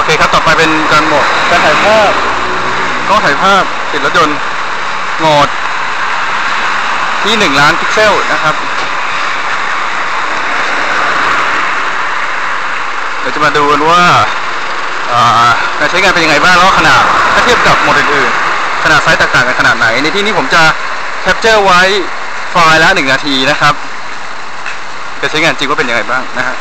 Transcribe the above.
อเคครับ ต่อไปเป็นการโหมดการถ่ายภาพกล้องถ่ายภาพติดรถยนต์โหมดที่หนึ่งล้านพิกเซลนะครับเดี๋ยวจะมาดูกันว่าการใช้งานเป็นยังไงบ้างแล้วขนาดถ้าเทียบกับโหมดอื่นๆ ขนาดไซส์ตกต่างกันขนาดไหน ในที่นี้ผมจะแคปเจอร์ไว้ไฟล์ละหนึ่งนาทีนะครับ จะใช้งานจริงว่าเป็นยังไงบ้างนะฮะ